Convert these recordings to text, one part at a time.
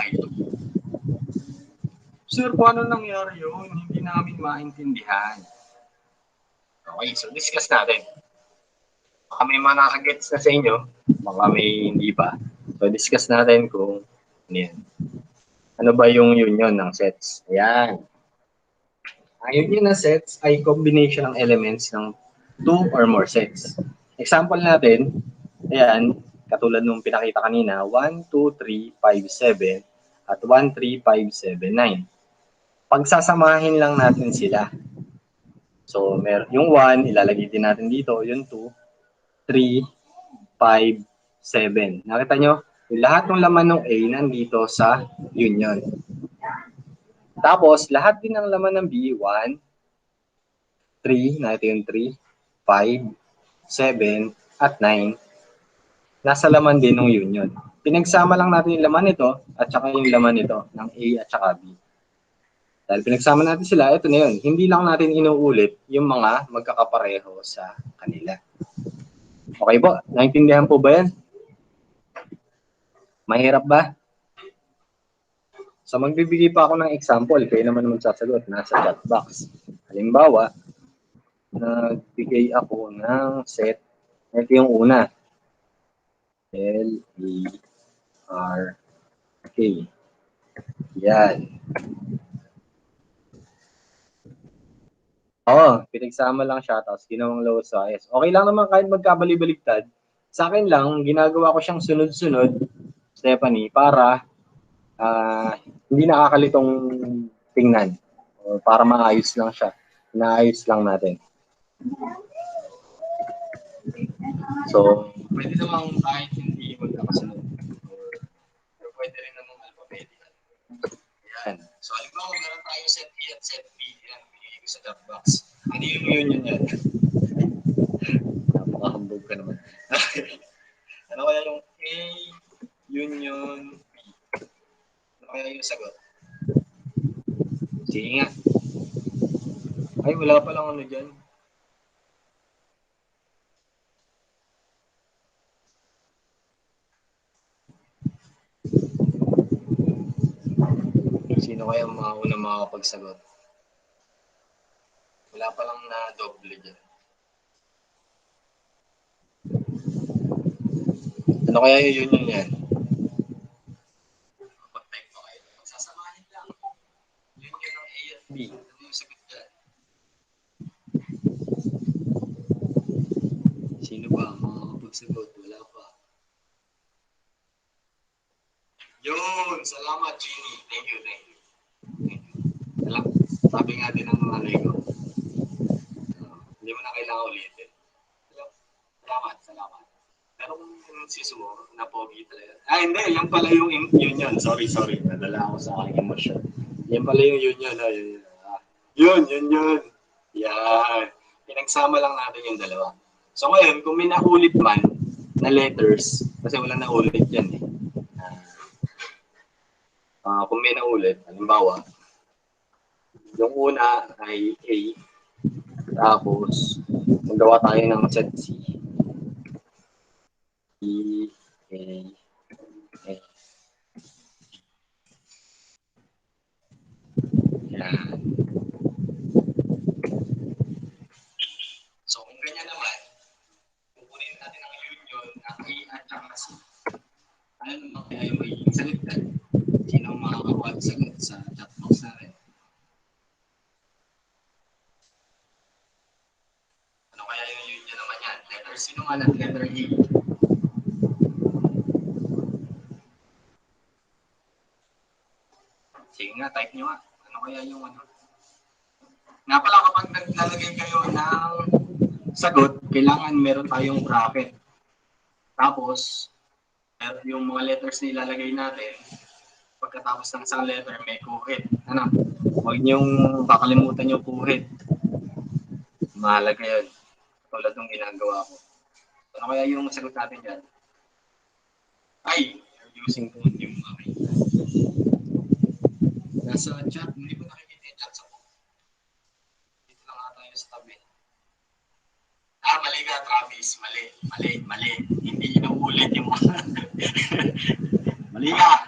ay 2. Sir, paano nangyari yun? Hindi namin maintindihan. Okay, so discuss natin. Baka may mga nakagets na sa inyo, baka may hindi pa. So discuss natin kung ano yan. Ano ba yung union ng sets? Ayan. Ang union ng sets ay combination ng elements ng two or more sets. Example natin, ayan, katulad nung pinakita kanina, 1, 2, 3, 5, 7, at 1, 3, 5, 7, 9. Pagsasamahin lang natin sila. So, mer yung 1, ilalagay din natin dito, yung 2, 3, 5, 7. Nakita nyo? Yung lahat ng laman ng A nandito sa union. Tapos, lahat din ng laman ng B, 1, 3, nakita yung 3, 5, 7, at 9, nasa laman din ng union. Pinagsama lang natin yung laman nito at saka yung laman nito ng A at saka B. Dahil pinagsama natin sila, ito na yun. Hindi lang natin inuulit yung mga magkakapareho sa kanila. Okay po? Naintindihan po ba yan? Mahirap ba? So magbibigay pa ako ng example, kayo naman magsasagot, nasa chat box. Halimbawa, nagbigay ako ng set, ito yung una, L, E, R, K. Yan. Oo, pinagsama lang siya, tapos ginawang low size. Okay lang naman kahit magkabali-baligtad. Sa akin lang, ginagawa ko siyang sunod-sunod, Stephanie, para uh, hindi nakakalitong tingnan. O para maayos lang siya. Naayos lang natin. So, pwede namang kahit hindi magkakasunod. Or pwede rin namang alphabetical. Yan. So, halimbawa, meron tayo set A at set B. Yan, binigay ko sa Dropbox. Ano yung union yan? Napakahambog ka naman. ano kaya yung A union B? Ano kaya yung sagot? Sige nga. Ay, wala pa lang ano dyan. Mga unang makakapagsagot? Wala pa lang na doble dyan. Ano kaya yung union yan? Pag-type pa kayo. Magsasamahin lang. Union ng A at B. Ano yung sagot dyan? Sino ba ang makakapagsagot? Wala pa. Yun! Salamat, Genie. Thank you, thank you. Alam, sabi nga din ng mga Lego, uh, hindi mo na kailangan ulitin. Salamat, salamat. Pero kung si Sumo, napogi talaga. Ah, hindi. Yan pala yung union. Sorry, sorry. Nadala ako sa aking emosyon. Yan pala yung union. Ah, yun, yun. Ah, yun, yun, yun. Yan. Pinagsama lang natin yung dalawa. So ngayon, kung may naulit man na letters, kasi wala na ulit yan eh. Uh, kung may naulit, halimbawa, yung una ay A, tapos magawa tayo ng set C. E, A, A. Yan. So kung ganyan naman, kukunin natin ang union ng A at saka C. Ano naman kaya yung magiging sagot Sino ang makakakuha sagot sa chat box natin? Ano kaya yung union naman yan? Nga lang? Letter E. Sige nga, type nyo nga. Ano kaya yung ano? Nga pala kapag naglalagay kayo ng sagot, kailangan meron tayong bracket. Tapos, yung mga letters na ilalagay natin, pagkatapos ng isang letter, may kuhit. Ano? Huwag niyong kakalimutan yung kuhit. Mahalaga yun. Tulad ng ginagawa ko. Ano kaya yung sagot natin dyan? Ay, using po yung mga Nasa chat, hindi ko nakikita yung chat sa phone. Dito lang nga tayo sa tabi. Ah, mali ka, Travis. Mali, mali, mali. Hindi inuulit yung mga... mali ka.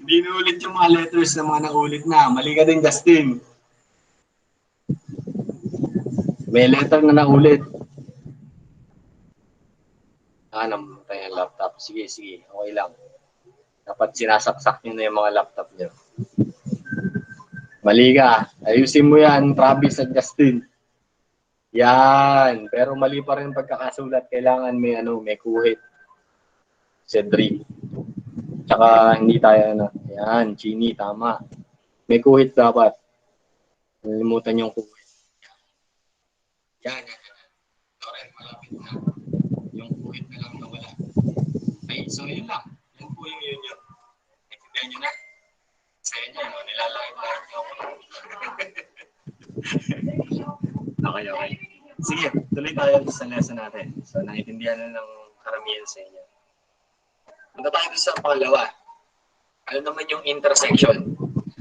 Hindi ulit yung mga letters na mga naulit na. Mali ka din, Justin. May letter na naulit. Ah, namatay ang laptop. Sige, sige. Okay lang. Dapat sinasaksak nyo na yung mga laptop nyo. Mali ka. Ayusin mo yan, Travis at Justin. Yan. Pero mali pa rin pagkakasulat. Kailangan may ano, may kuhit. Cedric. Tsaka hindi tayo ano. Yan, Chini, tama. May kuhit dapat. Nalimutan yung kuhit. Yan, yan, yan. Loren, malapit na. Yung kuhit na lang nawala. Okay, so yun lang. Yan po yung yun yun. Naintindihan nyo na? Sa inyo, no? nilalait-lait nyo ako. okay, okay. Sige, tuloy tayo sa lesson natin. So, naintindihan na ng karamihan sa inyo. Punta tayo sa pangalawa. Ano naman yung intersection?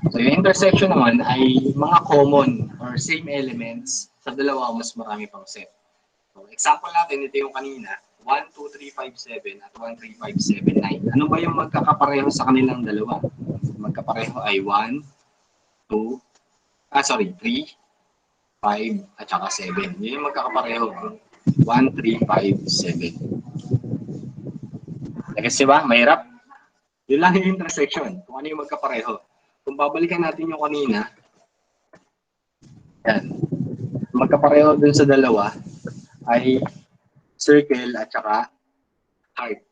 So, yung intersection naman ay mga common or same elements sa dalawa o mas marami pang set. So, example natin, ito yung kanina, 1, 2, 3, 5, 7 at 1, 3, 5, 7, 9. Ano ba yung magkakapareho sa kanilang dalawa? Magkapareho ay 1, 2, ah sorry, 3, 5, at saka 7. Yun yung magkakapareho. 1, 3, 5, 7. Kasi ba? Mahirap? Yun lang yung intersection. Kung ano yung magkapareho. Kung babalikan natin yung kanina, yan. Magkapareho dun sa dalawa ay circle at saka heart.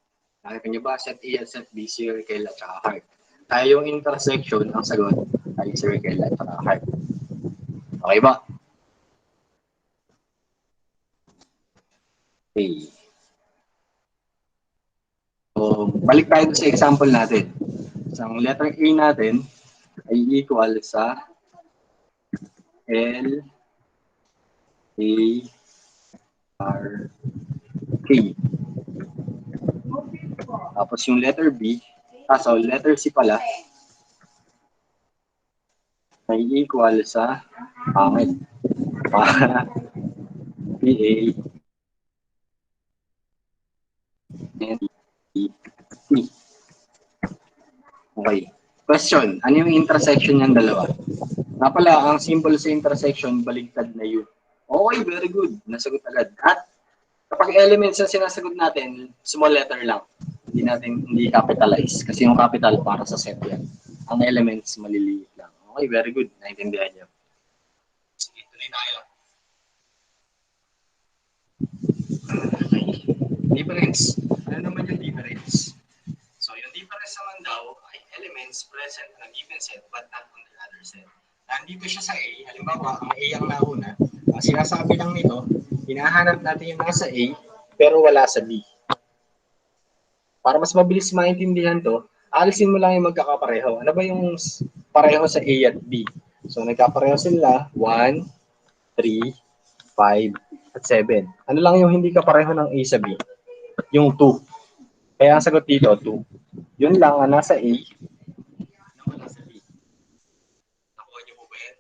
Nakita niyo ba? Set A at set B, circle at saka heart. Kaya yung intersection, ang sagot ay circle at saka heart. Okay ba? Okay. So, balik tayo sa example natin. So, ang letter A natin ay equal sa L, A, R, K. Tapos yung letter B, ah, so letter C pala, ay equal sa pangit. Para P, A, N, E, T. Okay. Question, ano yung intersection ng dalawa? Nga pala, ang symbol sa intersection, baligtad na yun. Okay, very good. Nasagot agad. At kapag elements na sinasagot natin, small letter lang. Hindi natin hindi capitalize. Kasi yung capital para sa set yan. Ang elements, maliliit lang. Okay, very good. Naintindihan niyo. Sige, tuloy tayo. Difference. Ano naman yung difference? So, yung difference naman daw ay elements present on a given set but not on the other set. Nandito siya sa A, halimbawa, ang A ang nauna, ang sinasabi lang nito, hinahanap natin yung nasa A, pero wala sa B. Para mas mabilis maintindihan to, alisin mo lang yung magkakapareho. Ano ba yung pareho sa A at B? So, nagkapareho sila, 1, 3, 5, at 7. Ano lang yung hindi kapareho ng A sa B? Yung 2. Kaya ang sagot dito, 2. Yun lang ang nasa A, na wala sa B. Nakuha niyo po ba yan?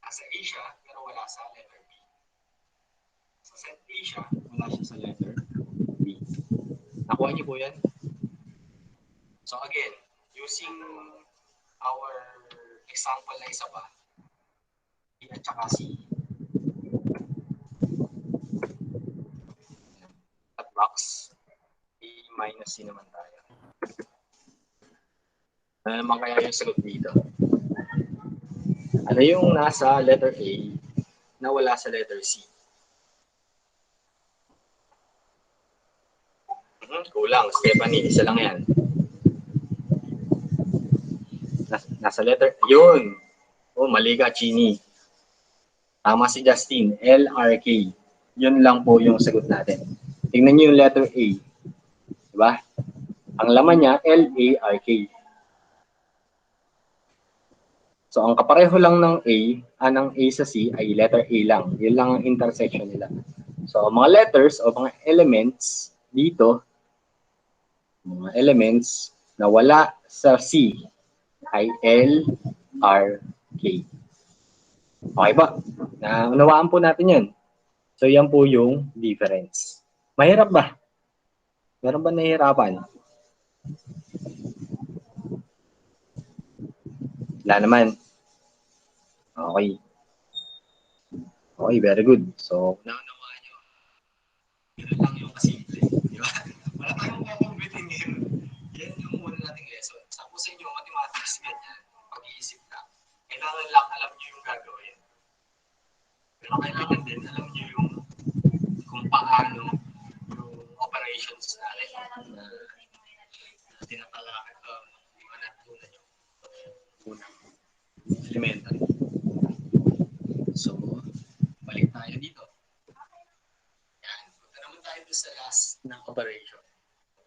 Nasa A siya, pero wala sa letter B. Sa set A siya, wala siya sa letter B. Nakuha niyo po yan? So again, using our example na isa pa, B at saka C. At box, A minus C naman tayo. Ano naman kaya yung sagot dito? Ano yung nasa letter A na wala sa letter C? Mhm, kulang. Stephanie, isa lang yan. Nas- Nasa letter, yun. Oh, mali ka, Chini. Tama si Justin, LRK. Yun lang po yung sagot natin. Tingnan niyo yung letter A. Diba? Ang laman niya, L-A-R-K. So, ang kapareho lang ng A, ah, ng A sa C ay letter A lang. Yun lang ang intersection nila. So, mga letters o mga elements dito, mga elements na wala sa C ay L, R, K. Okay ba? Na unawaan po natin yan. So, yan po yung difference. Mahirap ba? Meron ba nahihirapan? Wala naman. Okay. Okay, very good. So, naunawaan nyo. Ganun lang yung kasimple. Di ba? Wala tayong kukumbitin ngayon. Yan yung una nating lesson. Tapos sa inyo, mathematics, ganyan. Pag-iisip ka. Kailangan lang alam nyo yung gagawin. Pero kailangan din alam nyo yung kung paano yung operations natin na, na tinatalakad ko yung mga natutunan nyo. Unang elementary. So, balik tayo dito. Yan. Punta naman tayo sa last na operation.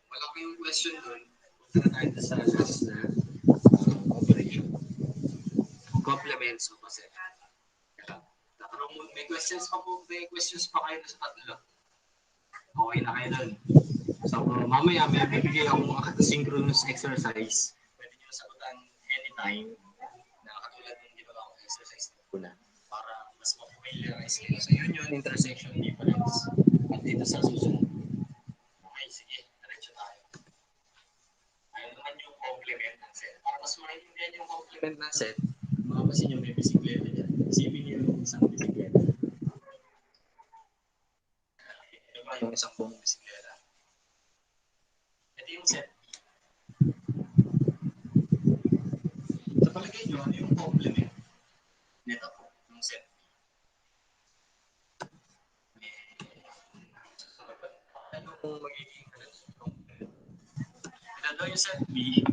Wala ko yung question doon. Tayo doon sa last na uh, operation. Complements opposite. Nakaroon mo, may questions pa po, may questions pa kayo sa tatlo. Okay na kayo doon. So, mamaya may bibigay akong synchronous exercise. Pwede nyo sagutan anytime na katulad ng ginawa kong exercise na para mas ma-familiarize kayo. So, yun yun, intersection difference. At dito sa susunod. Okay, sige, diretso tayo. Ayun naman yung complement ng mas maintindihan yung complement ng set, makapasin yung may bisikleta dyan. Isipin niyo yung isang bisikleta. Ito ba yung isang buong bisikleta? Ito yung set Sa palagay nyo, ano yung complement nito po, yung set B? Ano yung magiging daw yung set B,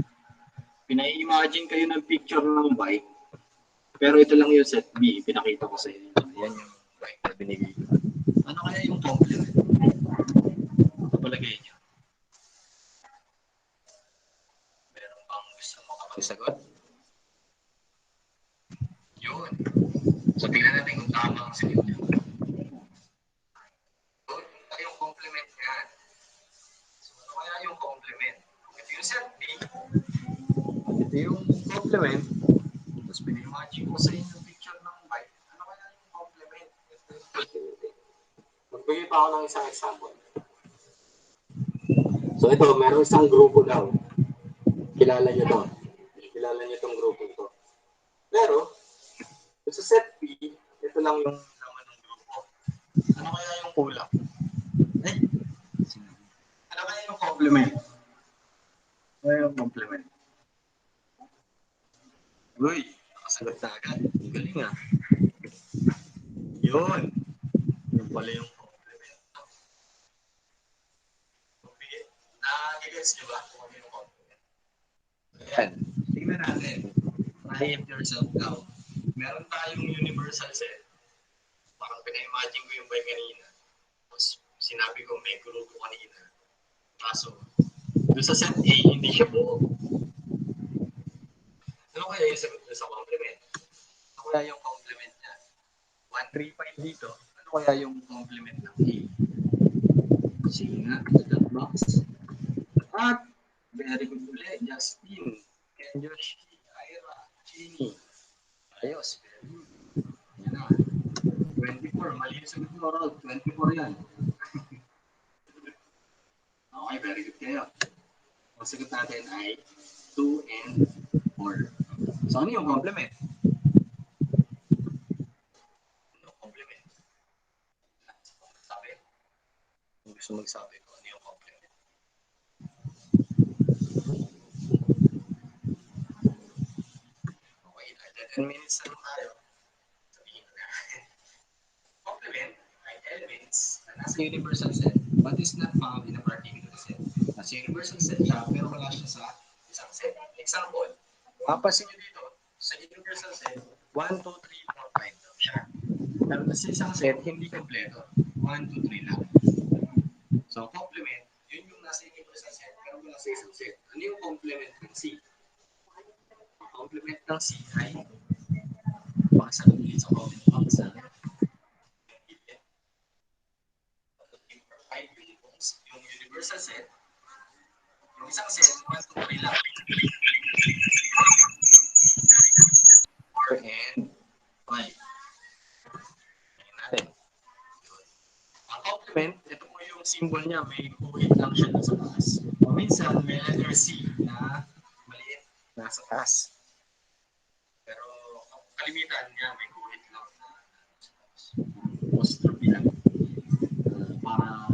pinai-imagine kayo ng picture ng bike, pero ito lang yung set B, pinakita ko sa inyo. Yan yung bike na binigay ko. Ano kaya yung complement? Sa palagay nyo? Meron bang gusto makapagsagot? Yun. So, tingnan natin kung tama ang sagot niya. Yun, ito yung complement niya. So, ano kaya yung complement? Ito yung set B. Ito yung complement. Tapos, pinimagine ko sa inyo picture ng bike. Ano kaya yung complement? Magbigay pa ako ng isang example. So, ito, meron isang grupo daw. Kilala niyo to. Kilala niyo tong grupo to. Pero, sa set B, ito lang yung laman ng grupo. Ano kaya yung kulang? Eh, ano kaya yung complement? Ano yung complement? Uy, nakasagot na agad. Ang galing ah. Yun. Yung pala yung complement. Okay. Nagigets niyo ba kung ano yung complement? Ayan. Tingnan natin. Try it yourself now meron tayong universal set. Parang pina-imagine ko yung bike kanina. Tapos sinabi ko may grupo kanina. Kaso, doon sa set A, hindi siya buo. Ano kaya yung sagot sa complement? Ano kaya yung complement niya? 135 dito. Kaya yung complement ng A? Sige nga, that box. At, very good ulit, Justin, Ken Joshi, Ira, Chini, Ayos. Yan na. 24. Mali yung sagot mo, Rod. 24 yan. okay, very good kayo. Ang sagot natin ay 2 and 4. So, ano yung complement? Ano yung complement? Sabi? Kung gusto magsabi ko, ano yung complement? Okay, dahil 10 minutes na tayo. Sabihin na. Complement ay elements na nasa universal set but is not found in a particular set. Nasa universal set siya pero wala siya sa isang set. Example, mapasin nyo dito, sa universal set, 1, 2, 3, 4, 5 daw siya. Pero sa isang set, hindi kompleto. 1, 2, 3 lang. So, complement, yun yung nasa universal set pero wala sa isang set. Ano yung complement ng C? complement ng C ay pasagot ulit sa comment box na yung universal set, yung isang set, 1, 2, 3 lang. 4 and 5. Tingnan natin. Yun. Ang complement, ito yung symbol niya, may kuhit lang siya sa taas. O minsan, may letter C na maliit nasa taas. Pero kalimitan niya, may guhit lang na apostrophe lang. Uh, para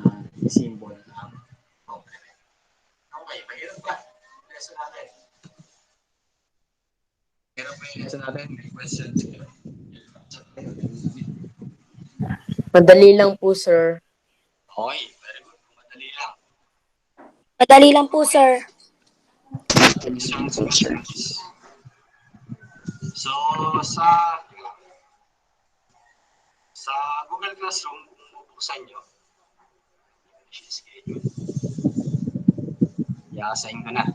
symbol ang complement. Okay, mahirap ba? Lesson natin. Mahirap ba yung lesson natin? May questions kayo? Madali lang po, sir. Okay, very good. Madali lang. Madali lang po, sir. So, sa sa Google Classroom, kung bubuksan nyo, schedule. I-assign ko na.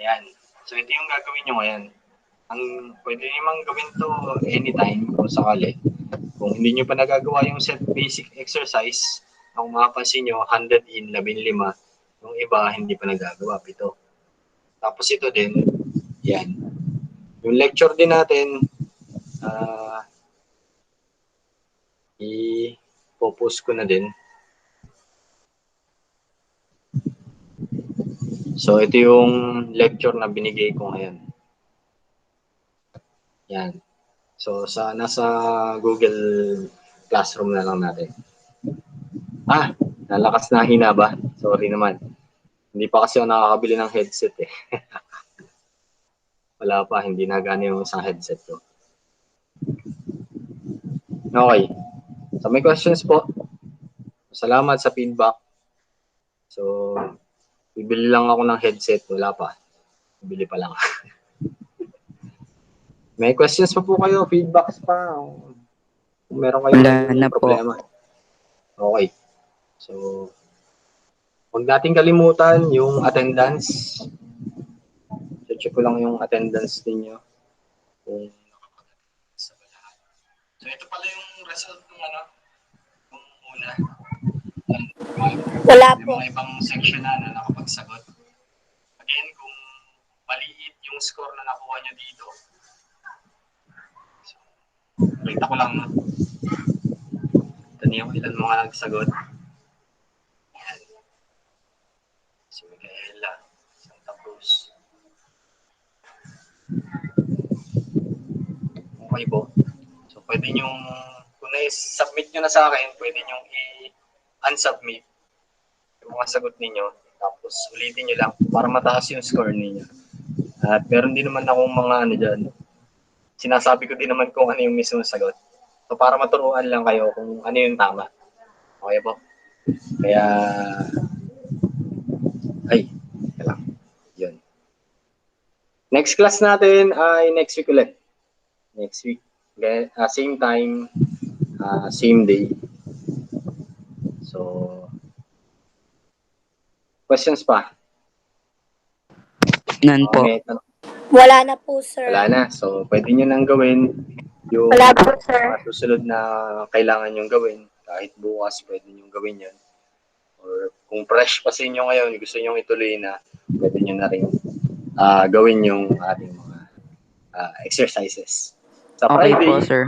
Ayan. So, ito yung gagawin nyo ngayon. Ang pwede naman gawin to anytime kung sakali. Kung hindi nyo pa nagagawa yung set basic exercise, kung mapapansin nyo, 100 in 15. Yung iba, hindi pa nagagawa. Pito. Tapos ito din, yan. Yung lecture din natin, ah i-post ko na din. So, ito yung lecture na binigay ko ngayon. Yan. So, sa nasa Google Classroom na lang natin. Ah, nalakas na hina ba? Sorry naman. Hindi pa kasi ako nakakabili ng headset eh. Wala pa, hindi na gana yung isang headset ko. Okay. So may questions po. Salamat sa feedback. So, bibili lang ako ng headset. Wala pa. Bibili pa lang. may questions pa po kayo? Feedbacks pa? Kung meron kayo Wala na po. problema. Okay. So, huwag nating kalimutan yung attendance. So, check ko lang yung attendance ninyo. Kung sa lahat. So, ito pala yung result ng ano, yung una. Wala Yung po. mga ibang section na, na nakapagsagot. Again, kung maliit yung score na nakuha nyo dito, kita ko lang, ito yung ilan mga nagsagot. Si Micaela, Santa Cruz. Okay po. So, pwede nyo, kung na-submit nyo na sa akin, pwede nyo i-unsubmit yung mga sagot ninyo. Tapos, ulitin nyo lang para mataas yung score ninyo. At meron din naman akong mga ano dyan. Sinasabi ko din naman kung ano yung mismo sagot. So, para maturuan lang kayo kung ano yung tama. Okay po? Kaya, ay, lang. Yun. Next class natin ay next week ulit. Next week. Ah, same time, ah, same day. So, questions pa? Nan po. Okay, tanong- Wala na po, sir. wala na. So, pwede nyo nang gawin yung Wala po, sir. mga susunod na kailangan yung gawin. Kahit bukas, pwede nyo gawin yan. Or kung fresh pa sa inyo ngayon, gusto nyo ituloy na, pwede nyo na rin ah, gawin yung ating mga ah, exercises. Sa Okay Friday, po, sir.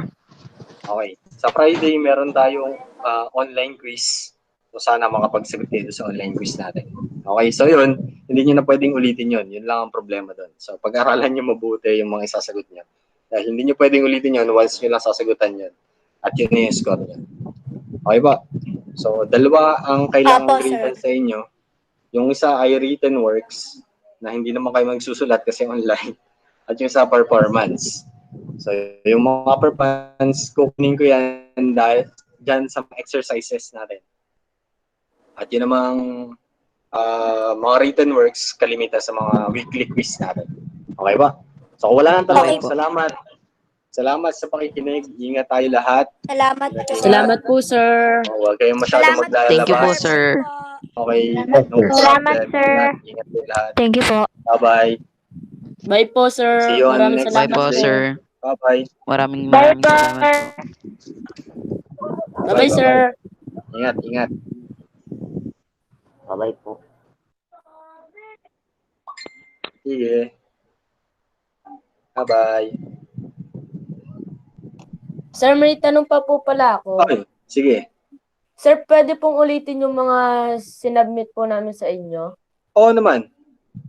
Okay. Sa Friday, meron tayong ah, online quiz. So, sana makapagsagot kayo sa online quiz natin. Okay, so yun, hindi nyo na pwedeng ulitin yun. Yun lang ang problema doon. So, pag-aralan nyo mabuti yung mga isasagot nyo. Dahil hindi nyo pwedeng ulitin yun once nyo lang sasagutan yun. At yun na yung score nyo. Okay ba? So, dalawa ang kailangan Apo, sir. written sa inyo. Yung isa ay written works na hindi naman kayo magsusulat kasi online. At yung sa performance. So, yung mga performance, kukunin ko yan dahil dyan sa exercises natin. At yun namang ah, mga written works, kalimitan sa mga weekly quiz natin. Okay ba? So, kung wala nang tanong, Okay. salamat. Salamat sa pakikinig. Ingat tayo lahat. Salamat po. Salamat po, sir. Oh, Huwag kayong masyado Salamat maglalabas. Thank you po, sir. Okay. Salamat No. Salamat, sir. Ingat, ingat po lahat. Thank you po. Bye-bye. Bye po, sir. See you on Maraming next salamat Bye po, sir. Bye-bye. Maraming Bye, maraming salamat sir. po. Bye-bye, sir. Ingat, ingat. Bye-bye po. See you. Bye-bye. Sir, may tanong pa po pala ako. Okay, sige. Sir, pwede pong ulitin yung mga sinubmit po namin sa inyo? Oo naman.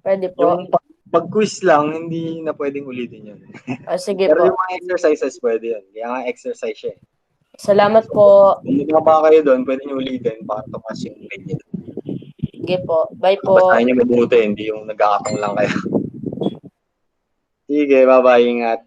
Pwede po. Yung pag-quiz lang, hindi na pwedeng ulitin yun. Ah, sige Pero po. yung mga exercises pwede yun. Kaya nga exercise siya eh. Salamat po. Kung nagkaba kayo doon, pwede nyo ulitin para tumas yung grade nyo. Sige po. Bye po. Basahin niyo mabuti, hindi yung nagkakatong lang kayo. Sige, bye-bye. Ingat.